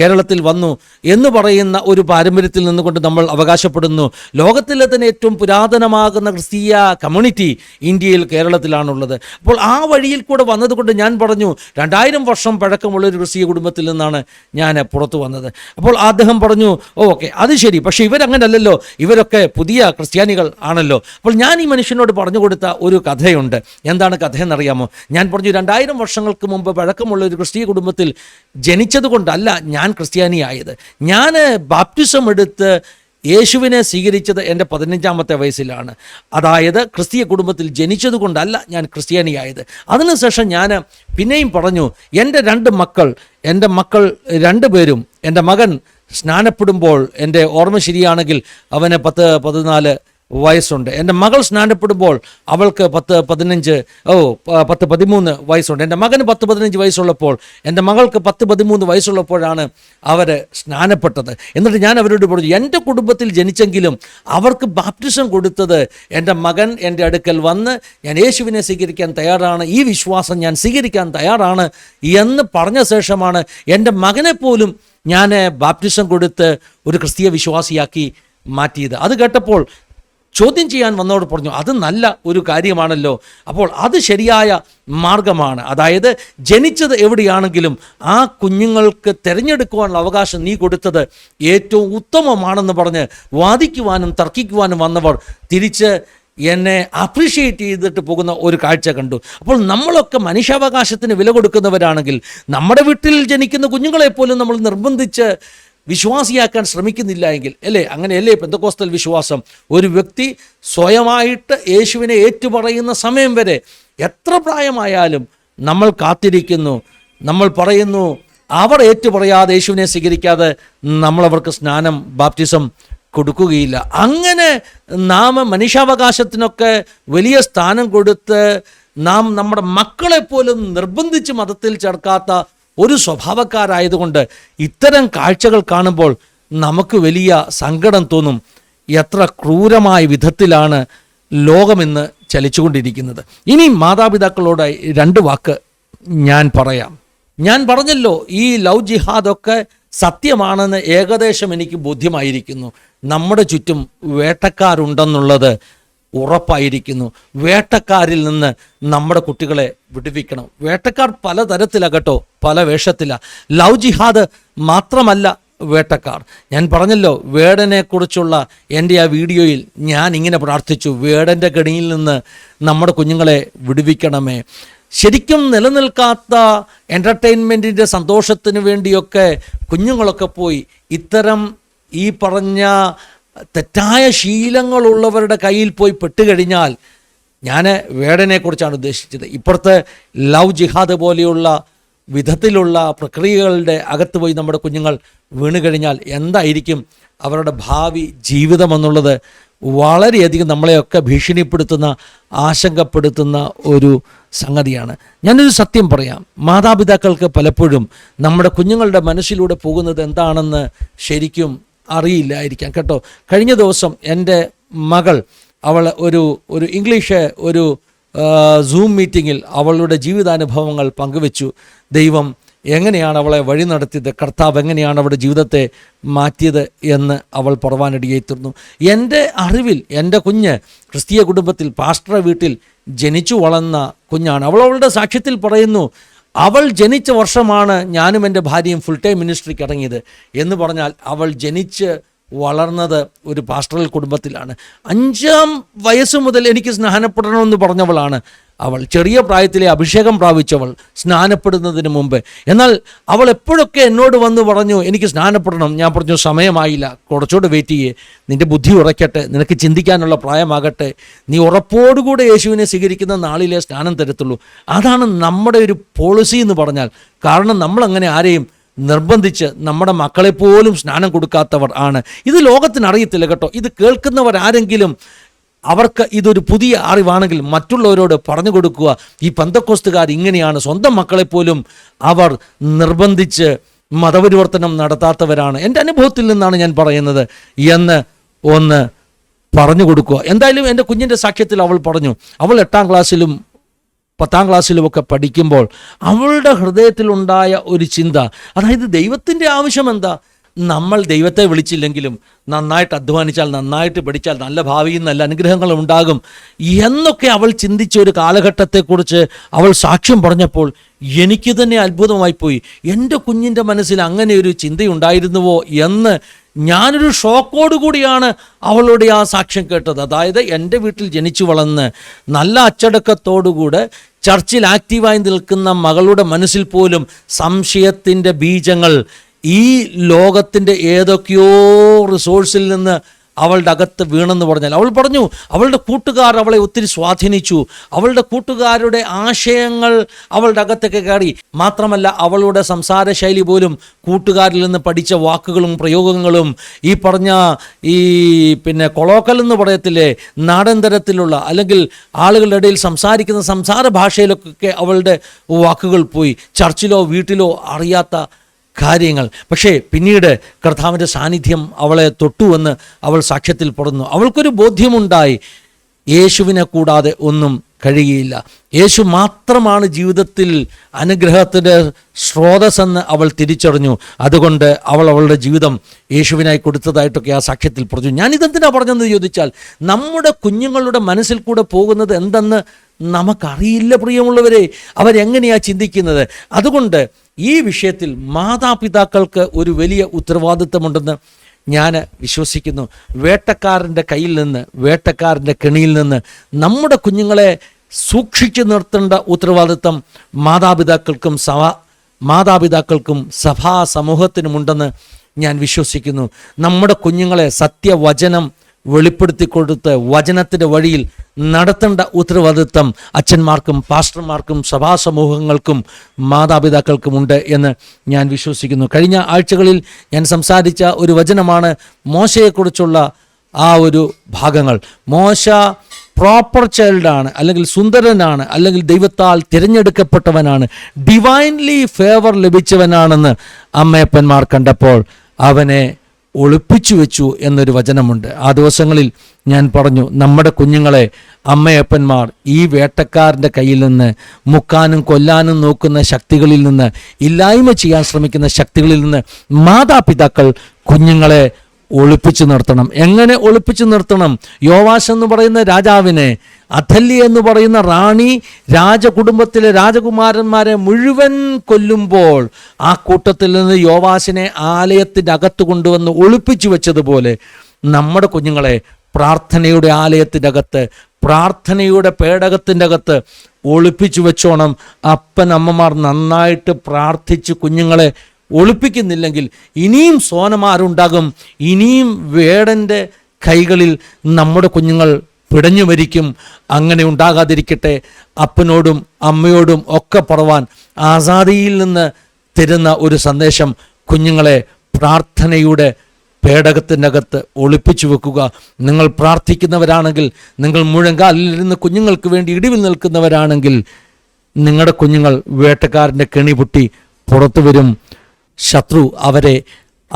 കേരളത്തിൽ വന്നു എന്ന് പറയുന്ന ഒരു പാരമ്പര്യത്തിൽ നിന്നുകൊണ്ട് നമ്മൾ അവകാശപ്പെടുന്നു. ലോകത്തിലെ തന്നെ ഏറ്റവും പുരാതനമാകുന്ന ക്രിസ്തീയ കമ്മ്യൂണിറ്റി ഇന്ത്യയിൽ കേരളത്തിലാണുള്ളത്. അപ്പോൾ ആ വഴിയിൽ കൂടെ വന്നതുകൊണ്ട് ഞാൻ പറഞ്ഞു രണ്ടായിരം വർഷം പഴക്കമുള്ള ഒരു ക്രിസ്തീയ കുടുംബത്തിൽ നിന്നാണ് ഞാൻ പുറത്തു വന്നത്. അപ്പോൾ അദ്ദേഹം പറഞ്ഞു ഓക്കെ അത് ശരി. പക്ഷേ ഇവരങ്ങനല്ലല്ലോ. ഇവരൊക്കെ പുതിയ ക്രിസ്ത്യാനികൾ ആണല്ലോ. അപ്പോൾ ഞാൻ ഈ മനുഷ്യനോട് പറഞ്ഞു കൊടുത്ത ഒരു കഥയുണ്ട്. എന്താണ് കഥയെന്നറിയാമോ? ഞാൻ പറഞ്ഞു രണ്ടായിരം വർഷങ്ങൾക്ക് മുമ്പ് പഴക്കമുള്ള ഒരു ക്രിസ്തീയ കുടുംബത്തിൽ ജനിച്ചതുകൊണ്ടല്ല ഞാൻ ക്രിസ്ത്യാനിയായത്. ഞാൻ ബാപ്റ്റിസം എടുത്ത് യേശുവിനെ സ്വീകരിച്ചത് എന്റെ പതിനഞ്ചാമത്തെ വയസ്സിലാണ്. അതായത് ക്രിസ്തീയ കുടുംബത്തിൽ ജനിച്ചതുകൊണ്ടല്ല ഞാൻ ക്രിസ്ത്യാനിയായത്. അതിനുശേഷം ഞാൻ പിന്നെയും പറഞ്ഞു എന്റെ രണ്ട് മക്കൾ എന്റെ മക്കൾ രണ്ടുപേരും എന്റെ മകൻ സ്നാനപ്പെടുമ്പോൾ എന്റെ ഓർമ്മ ശരിയാണെങ്കിൽ അവന് പത്ത് പതിനാല് വയസ്സുണ്ട്. എന്റെ മകൾ സ്നാനപ്പെടുമ്പോൾ അവൾക്ക് പത്ത് പതിനഞ്ച് ഓ പത്ത് പതിമൂന്ന് വയസ്സുണ്ട്. എന്റെ മകന് പത്ത് പതിനഞ്ച് വയസ്സുള്ളപ്പോൾ എന്റെ മകൾക്ക് പത്ത് പതിമൂന്ന് വയസ്സുള്ളപ്പോഴാണ് അവർ സ്നാനപ്പെട്ടത്. എന്നിട്ട് ഞാൻ അവരോട് പറഞ്ഞു എന്റെ കുടുംബത്തിൽ ജനിച്ചെങ്കിലും അവർക്ക് ബാപ്റ്റിസം കൊടുത്തത് എന്റെ മകൻ എന്റെ അടുക്കൽ വന്ന് ഞാൻ യേശുവിനെ സ്വീകരിക്കാൻ തയ്യാറാണ് ഈ വിശ്വാസം ഞാൻ സ്വീകരിക്കാൻ തയ്യാറാണ് എന്ന് പറഞ്ഞ ശേഷമാണ് എന്റെ മകനെ പോലും ഞാൻ ബാപ്റ്റിസം കൊടുത്ത് ഒരു ക്രിസ്തീയ വിശ്വാസിയാക്കി മാറ്റിയത്. അത് കേട്ടപ്പോൾ ചോദ്യം ചെയ്യാൻ വന്നോട് പറഞ്ഞു അത് നല്ല ഒരു കാര്യമാണല്ലോ. അപ്പോൾ അത് ശരിയായ മാർഗമാണ്. അതായത് ജനിച്ചത് എവിടെയാണെങ്കിലും ആ കുഞ്ഞുങ്ങൾക്ക് തിരഞ്ഞെടുക്കുവാനുള്ള അവകാശം നീ കൊടുത്തത് ഏറ്റവും ഉത്തമമാണെന്ന് പറഞ്ഞ് വാദിക്കുവാനും തർക്കിക്കുവാനും വന്നവർ തിരിച്ച് എന്നെ അപ്രീഷിയേറ്റ് ചെയ്തിട്ട് പോകുന്ന ഒരു കാഴ്ച കണ്ടു. അപ്പോൾ നമ്മളൊക്കെ മനുഷ്യാവകാശത്തിന് വില കൊടുക്കുന്നവരാണെങ്കിൽ നമ്മുടെ വീട്ടിൽ ജനിക്കുന്ന കുഞ്ഞുങ്ങളെപ്പോലും നമ്മൾ നിർബന്ധിച്ച് വിശ്വാസിയാക്കാൻ ശ്രമിക്കുന്നില്ല എങ്കിൽ അല്ലേ? അങ്ങനെയല്ലേ പെന്തക്കോസ്തൽ വിശ്വാസം? ഒരു വ്യക്തി സ്വയമായിട്ട് യേശുവിനെ ഏറ്റുപറയുന്ന സമയം വരെ എത്ര പ്രായമായാലും നമ്മൾ കാത്തിരിക്കുന്നു നമ്മൾ പറയുന്നു അവർ ഏറ്റുപറയാതെ യേശുവിനെ സ്വീകരിക്കാതെ നമ്മളവർക്ക് സ്നാനം ബാപ്റ്റിസം കൊടുക്കുകയില്ല. അങ്ങനെ നാം മനുഷ്യാവകാശത്തിനൊക്കെ വലിയ സ്ഥാനം കൊടുത്ത് നാം നമ്മുടെ മക്കളെപ്പോലും നിർബന്ധിച്ച് മതത്തിൽ ചേർക്കാത്ത ഒരു സ്വഭാവക്കാരായതുകൊണ്ട് ഇത്തരം കാഴ്ചകൾ കാണുമ്പോൾ നമുക്ക് വലിയ സങ്കടം തോന്നും. എത്ര ക്രൂരമായ വിധത്തിലാണ് ലോകമിന്ന് ചലിച്ചുകൊണ്ടിരിക്കുന്നത്. ഇനി മാതാപിതാക്കളോട് രണ്ട് വാക്ക് ഞാൻ പറയാം. ഞാൻ പറഞ്ഞല്ലോ ഈ ലവ് ജിഹാദൊക്കെ സത്യമാണെന്ന് ഏകദേശം എനിക്ക് ബോധ്യമായിരിക്കുന്നു. നമ്മുടെ ചുറ്റും വേട്ടക്കാരുണ്ടെന്നുള്ളത് ഉറപ്പായിരിക്കുന്നു. വേട്ടക്കാരിൽ നിന്ന് നമ്മുടെ കുട്ടികളെ വിടുവിക്കണം. വേട്ടക്കാർ പലതരത്തിലാകട്ടോ പല വേഷത്തില. ലവ് ജിഹാദ് മാത്രമല്ല വേട്ടക്കാർ. ഞാൻ പറഞ്ഞല്ലോ വേടനെക്കുറിച്ചുള്ള എന്റെ ആ വീഡിയോയിൽ ഞാൻ ഇങ്ങനെ പ്രാർത്ഥിച്ചു വേടന്റെ കെണിയിൽ നിന്ന് നമ്മുടെ കുഞ്ഞുങ്ങളെ വിടുവിക്കണമേ. ശരിക്കും നിലനിൽക്കാത്ത എന്റർടൈൻമെന്റിന്റെ സന്തോഷത്തിന് വേണ്ടിയൊക്കെ കുഞ്ഞുങ്ങളൊക്കെ പോയി. ഇത്തരം ഈ പറഞ്ഞ തെറ്റായ ശീലങ്ങളുള്ളവരുടെ കയ്യിൽ പോയി പെട്ടുകഴിഞ്ഞാൽ ഞാൻ വേടനെക്കുറിച്ചാണ് ഉദ്ദേശിച്ചത്. ഇപ്പുറത്തെ ലവ് ജിഹാദ് പോലെയുള്ള വിധത്തിലുള്ള പ്രക്രിയകളുടെ അകത്ത് പോയി നമ്മുടെ കുഞ്ഞുങ്ങൾ വീണ് കഴിഞ്ഞാൽ എന്തായിരിക്കും അവരുടെ ഭാവി ജീവിതം എന്നുള്ളത് വളരെയധികം നമ്മളെയൊക്കെ ഭീഷണിപ്പെടുത്തുന്ന ആശങ്കപ്പെടുത്തുന്ന ഒരു സംഗതിയാണ്. ഞാനൊരു സത്യം പറയാം. മാതാപിതാക്കൾക്ക് പലപ്പോഴും നമ്മുടെ കുഞ്ഞുങ്ങളുടെ മനസ്സിലൂടെ പോകുന്നത് എന്താണെന്ന് ശരിക്കും അറിയില്ലായിരിക്കാം. കേട്ടോ കഴിഞ്ഞ ദിവസം എന്റെ മകൾ അവൾ ഒരു ഒരു ഇംഗ്ലീഷ് ഒരു സൂം മീറ്റിങ്ങിൽ അവളുടെ ജീവിതാനുഭവങ്ങൾ പങ്കുവെച്ചു. ദൈവം എങ്ങനെയാണ് അവളെ വഴി നടത്തിയത്? കർത്താവ് എങ്ങനെയാണ് അവളുടെ ജീവിതത്തെ മാറ്റിയത് എന്ന് അവൾ പറവാനിടയായി തീർന്നു എന്റെ അറിവിൽ എന്റെ കുഞ്ഞ് ക്രിസ്തീയ കുടുംബത്തിൽ പാസ്റ്റർ വീട്ടിൽ ജനിച്ചു വളർന്ന കുഞ്ഞാണ്. അവൾ അവളുടെ സാക്ഷ്യത്തിൽ പറയുന്നു അവൾ ജനിച്ച വർഷമാണ് ഞാനും എന്റെ ഭാര്യയും ഫുൾ ടൈം മിനിസ്ട്രിക്ക് ഇറങ്ങിയത് എന്ന് പറഞ്ഞാൽ അവൾ ജനിച്ച് വളർന്നത് ഒരു പാസ്റ്ററൽ കുടുംബത്തിലാണ്. അഞ്ചാം വയസ്സ് മുതൽ എനിക്ക് സ്നാനപ്പെടണമെന്ന് പറഞ്ഞവളാണ്. അവൾ ചെറിയ പ്രായത്തിലെ അഭിഷേകം പ്രാപിച്ചവൾ സ്നാനപ്പെടുന്നതിന് മുമ്പ്. എന്നാൽ അവൾ എപ്പോഴൊക്കെ എന്നോട് വന്ന് പറഞ്ഞു എനിക്ക് സ്നാനപ്പെടണം ഞാൻ പറഞ്ഞു സമയമായില്ല കുറച്ചുകൂടെ വെയിറ്റ് ചെയ്യേ. നിന്റെ ബുദ്ധി ഉറയ്ക്കട്ടെ നിനക്ക് ചിന്തിക്കാനുള്ള പ്രായമാകട്ടെ. നീ ഉറപ്പോടുകൂടെ യേശുവിനെ സ്വീകരിക്കുന്ന നാളിലെ സ്നാനം തരത്തുള്ളൂ. അതാണ് നമ്മുടെ ഒരു പോളിസി എന്ന് പറഞ്ഞാൽ. കാരണം നമ്മൾ അങ്ങനെ ആരെയും നിർബന്ധിച്ച് നമ്മുടെ മക്കളെ പോലും സ്നാനം കൊടുക്കാത്തവർ ആണ്. ഇത് ലോകത്തിന് അറിയത്തില്ല കേട്ടോ. ഇത് കേൾക്കുന്നവർ ആരെങ്കിലും അവർക്ക് ഇതൊരു പുതിയ അറിവാണെങ്കിൽ മറ്റുള്ളവരോട് പറഞ്ഞു കൊടുക്കുക. ഈ പന്തക്കോസ്തുകാർ ഇങ്ങനെയാണ്. സ്വന്തം മക്കളെപ്പോലും അവർ നിർബന്ധിച്ച് മതപരിവർത്തനം നടത്താത്തവരാണ്. എന്റെ അനുഭവത്തിൽ നിന്നാണ് ഞാൻ പറയുന്നത്. എന്ന് ഒന്ന് പറഞ്ഞു കൊടുക്കുക. എന്തായാലും എന്റെ കുഞ്ഞിന്റെ സാക്ഷ്യത്തിൽ അവൾ പറഞ്ഞു. അവൾ എട്ടാം ക്ലാസ്സിലും പത്താം ക്ലാസ്സിലുമൊക്കെ പഠിക്കുമ്പോൾ അവളുടെ ഹൃദയത്തിലുണ്ടായ ഒരു ചിന്ത. അതായത് ദൈവത്തിന്റെ ആവശ്യം എന്താ? നമ്മൾ ദൈവത്തെ വിളിച്ചില്ലെങ്കിലും നന്നായിട്ട് അധ്വാനിച്ചാൽ നന്നായിട്ട് പഠിച്ചാൽ നല്ല ഭാവിയിൽ നല്ല അനുഗ്രഹങ്ങൾ ഉണ്ടാകും എന്നൊക്കെ അവൾ ചിന്തിച്ച ഒരു കാലഘട്ടത്തെക്കുറിച്ച് അവൾ സാക്ഷ്യം പറഞ്ഞപ്പോൾ എനിക്ക് തന്നെ അത്ഭുതമായി പോയി. എന്റെ കുഞ്ഞിന്റെ മനസ്സിൽ അങ്ങനെ ഒരു ചിന്തയുണ്ടായിരുന്നുവോ എന്ന് ഞാനൊരു ഷോക്കോട് കൂടിയാണ് അവളുടെ ആ സാക്ഷ്യം കേട്ടത്. അതായത് എന്റെ വീട്ടിൽ ജനിച്ചു വളർന്ന് നല്ല അച്ചടക്കത്തോടുകൂടെ ചർച്ചിൽ ആക്റ്റീവായി നിൽക്കുന്ന മകളുടെ മനസ്സിൽ പോലും സംശയത്തിന്റെ ബീജങ്ങൾ ഈ ലോകത്തിന്റെ ഏതൊക്കെയോ റിസോഴ്സിൽ നിന്ന് അവളുടെ അകത്ത് വീണെന്ന് പറഞ്ഞാൽ അവൾ പറഞ്ഞു അവളുടെ കൂട്ടുകാർ അവളെ ഒത്തിരി സ്വാധീനിച്ചു. അവളുടെ കൂട്ടുകാരുടെ ആശയങ്ങൾ അവളുടെ അകത്തൊക്കെ കയറി. മാത്രമല്ല അവളുടെ സംസാര ശൈലി പോലും കൂട്ടുകാരിൽ നിന്ന് പഠിച്ച വാക്കുകളും പ്രയോഗങ്ങളും ഈ പറഞ്ഞ ഈ പിന്നെ കൊളോക്കൽ എന്ന് പറയത്തില്ലേ നാടൻ തരത്തിലുള്ള അല്ലെങ്കിൽ ആളുകളുടെ ഇടയിൽ സംസാരിക്കുന്ന സംസാര ഭാഷയിലൊക്കെ അവളുടെ വാക്കുകൾ പോയി. ചർച്ചിലോ വീട്ടിലോ അറിയാത്ത കാര്യങ്ങൾ. പക്ഷേ പിന്നീട് കർത്താവിന്റെ സാന്നിധ്യം അവളെ തൊട്ടുവെന്ന് അവൾ സാക്ഷ്യത്തിൽ പുറന്നു അവൾക്കൊരു ബോധ്യമുണ്ടായി. യേശുവിനെ കൂടാതെ ഒന്നും കഴിയുകയില്ല. യേശു മാത്രമാണ് ജീവിതത്തിൽ അനുഗ്രഹത്തിന്റെ സ്രോതസ്സെന്ന് അവൾ തിരിച്ചറിഞ്ഞു. അതുകൊണ്ട് അവൾ അവളുടെ ജീവിതം യേശുവിനായി കൊടുത്തതായിട്ടൊക്കെ ആ സാക്ഷ്യത്തിൽ പറഞ്ഞു. ഞാനിതെന്തിനാണ് പറഞ്ഞതെന്ന് ചോദിച്ചാൽ നമ്മുടെ കുഞ്ഞുങ്ങളുടെ മനസ്സിൽ കൂടെ പോകുന്നത് എന്തെന്ന് നമുക്കറിയില്ല പ്രിയമുള്ളവരെ. അവരെങ്ങനെയാണ് ചിന്തിക്കുന്നത്? അതുകൊണ്ട് ഈ വിഷയത്തിൽ മാതാപിതാക്കൾക്ക് ഒരു വലിയ ഉത്തരവാദിത്തമുണ്ടെന്ന് ഞാൻ വിശ്വസിക്കുന്നു. വേട്ടക്കാരന്റെ കയ്യിൽ നിന്ന് വേട്ടക്കാരന്റെ കെണിയിൽ നിന്ന് നമ്മുടെ കുഞ്ഞുങ്ങളെ സൂക്ഷിച്ചു നിർത്തേണ്ട ഉത്തരവാദിത്തം മാതാപിതാക്കൾക്കും സഭ മാതാപിതാക്കൾക്കും സഭാ സമൂഹത്തിനുമുണ്ടെന്ന് ഞാൻ വിശ്വസിക്കുന്നു. നമ്മുടെ കുഞ്ഞുങ്ങളെ സത്യവചനം വെളിപ്പെടുത്തി കൊടുത്ത് വചനത്തിന്റെ വഴിയിൽ നടത്തേണ്ട ഉത്തരവാദിത്വം അച്ഛന്മാർക്കും പാസ്റ്റർമാർക്കും സഭാസമൂഹങ്ങൾക്കും മാതാപിതാക്കൾക്കുമുണ്ട് എന്ന് ഞാൻ വിശ്വസിക്കുന്നു. കഴിഞ്ഞ ആഴ്ചകളിൽ ഞാൻ സംസാരിച്ച ഒരു വചനമാണ് മോശയെക്കുറിച്ചുള്ള ആ ഒരു ഭാഗങ്ങൾ. മോശ പ്രോപ്പർ ചൈൽഡാണ് അല്ലെങ്കിൽ സുന്ദരനാണ് അല്ലെങ്കിൽ ദൈവത്താൽ തിരഞ്ഞെടുക്കപ്പെട്ടവനാണ്. ഡിവൈൻലി ഫേവർ ലഭിച്ചവനാണെന്ന് അമ്മയപ്പന്മാർ കണ്ടപ്പോൾ അവനെ ഒളിപ്പിച്ചു വെച്ചു എന്നൊരു വചനമുണ്ട്. ആ ദിവസങ്ങളിൽ ഞാൻ പറഞ്ഞു നമ്മുടെ കുഞ്ഞുങ്ങളെ അമ്മയപ്പന്മാർ ഈ വേട്ടക്കാരന്റെ കയ്യിൽ നിന്ന് മുക്കാനും കൊല്ലാനും നോക്കുന്ന ശക്തികളിൽ നിന്ന് ഇല്ലായ്മ ചെയ്യാൻ ശ്രമിക്കുന്ന ശക്തികളിൽ നിന്ന് മാതാപിതാക്കൾ കുഞ്ഞുങ്ങളെ ഒളിപ്പിച്ചു നിർത്തണം. എങ്ങനെ ഒളിപ്പിച്ചു നിർത്തണം? യോവാശ് എന്ന് പറയുന്ന രാജാവിനെ അഥല്യ എന്ന് പറയുന്ന റാണി രാജകുടുംബത്തിലെ രാജകുമാരന്മാരെ മുഴുവൻ കൊല്ലുമ്പോൾ ആ കൂട്ടത്തിൽ നിന്ന് യോവാശിനെ ആലയത്തിന്റെ അകത്ത് കൊണ്ടുവന്ന് ഒളിപ്പിച്ചു വെച്ചതുപോലെ നമ്മുടെ കുഞ്ഞുങ്ങളെ പ്രാർത്ഥനയുടെ ആലയത്തിന്റെ അകത്ത് പ്രാർത്ഥനയുടെ പേടകത്തിന്റെ അകത്ത് ഒളിപ്പിച്ചു വെച്ചോണം. അപ്പൻ അമ്മമാർ നന്നായിട്ട് പ്രാർത്ഥിച്ച് കുഞ്ഞുങ്ങളെ ഒളിപ്പിക്കുന്നില്ലെങ്കിൽ ഇനിയും സോനമാരുണ്ടാകും ഇനിയും വേടന്റെ കൈകളിൽ നമ്മുടെ കുഞ്ഞുങ്ങൾ പിടഞ്ഞു മരിക്കും. അങ്ങനെ ഉണ്ടാകാതിരിക്കട്ടെ. അപ്പനോടും അമ്മയോടും ഒക്കെ പറവാൻ ആസാദിയിൽ നിന്ന് തരുന്ന ഒരു സന്ദേശം കുഞ്ഞുങ്ങളെ പ്രാർത്ഥനയുടെ പേടകത്തിനകത്ത് ഒളിപ്പിച്ചു വെക്കുക. നിങ്ങൾ പ്രാർത്ഥിക്കുന്നവരാണെങ്കിൽ നിങ്ങൾ മുഴങ്കാലിലിരുന്ന് കുഞ്ഞുങ്ങൾക്ക് വേണ്ടി ഇടിവിൽ നിൽക്കുന്നവരാണെങ്കിൽ നിങ്ങളുടെ കുഞ്ഞുങ്ങൾ വേട്ടക്കാരന്റെ കെണി പൊട്ടി പുറത്തു വരും. ശത്രു അവരെ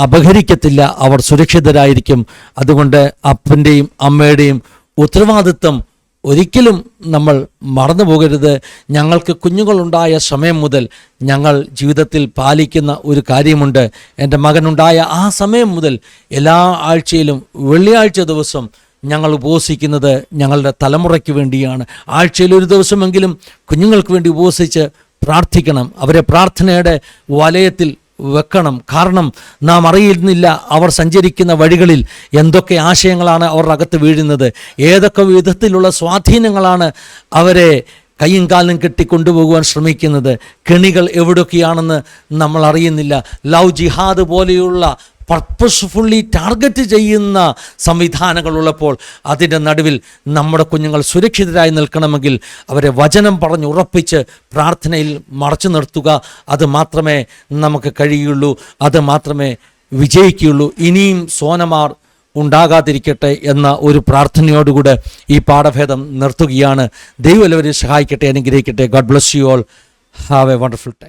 അപഹരിക്കത്തില്ല. അവർ സുരക്ഷിതരായിരിക്കും. അതുകൊണ്ട് അപ്പന്റെയും അമ്മയുടെയും ഉത്തരവാദിത്വം ഒരിക്കലും നമ്മൾ മറന്നു പോകരുത്. ഞങ്ങൾക്ക് കുഞ്ഞുങ്ങളുണ്ടായ സമയം മുതൽ ഞങ്ങൾ ജീവിതത്തിൽ പാലിക്കുന്ന ഒരു കാര്യമുണ്ട്. എന്റെ മകനുണ്ടായ ആ സമയം മുതൽ എല്ലാ ആഴ്ചയിലും വെള്ളിയാഴ്ച ദിവസം ഞങ്ങൾ ഉപവസിക്കുന്നത് ഞങ്ങളുടെ തലമുറയ്ക്ക് വേണ്ടിയാണ്. ആഴ്ചയിൽ ഒരു ദിവസമെങ്കിലും കുഞ്ഞുങ്ങൾക്ക് വേണ്ടി ഉപവസിച്ച് പ്രാർത്ഥിക്കണം. അവരെ പ്രാർത്ഥനയുടെ വലയത്തിൽ വെക്കണം. കാരണം നാം അറിയുന്നില്ല അവർ സഞ്ചരിക്കുന്ന വഴികളിൽ എന്തൊക്കെ ആശയങ്ങളാണ് അവരുടെ അകത്ത് വീഴുന്നത്. ഏതൊക്കെ വിധത്തിലുള്ള സ്വാധീനങ്ങളാണ് അവരെ കയ്യും കാലും കെട്ടി കൊണ്ടുപോകുവാൻ ശ്രമിക്കുന്നത്. കെണികൾ എവിടെയൊക്കെയാണെന്ന് നമ്മൾ അറിയുന്നില്ല. ലവ് ജിഹാദ് പോലെയുള്ള പർപ്പസ്ഫുള്ളി ടാർഗറ്റ് ചെയ്യുന്ന സംവിധാനങ്ങളുള്ളപ്പോൾ അതിന്റെ നടുവിൽ നമ്മുടെ കുഞ്ഞുങ്ങൾ സുരക്ഷിതരായി നിൽക്കണമെങ്കിൽ അവരെ വചനം പറഞ്ഞ് ഉറപ്പിച്ച് പ്രാർത്ഥനയിൽ മറച്ചു നിർത്തുക. അത് മാത്രമേ നമുക്ക് കഴിയുള്ളൂ. അത് മാത്രമേ വിജയിക്കുകയുള്ളൂ. ഇനിയും സോനമാർ ഉണ്ടാകാതിരിക്കട്ടെ എന്ന ഒരു പ്രാർത്ഥനയോടുകൂടെ ഈ പാഠഭേദം നിർത്തുകയാണ്. ദൈവം എല്ലാവരെയും സഹായിക്കട്ടെ അനുഗ്രഹിക്കട്ടെ. God bless you all have a wonderful time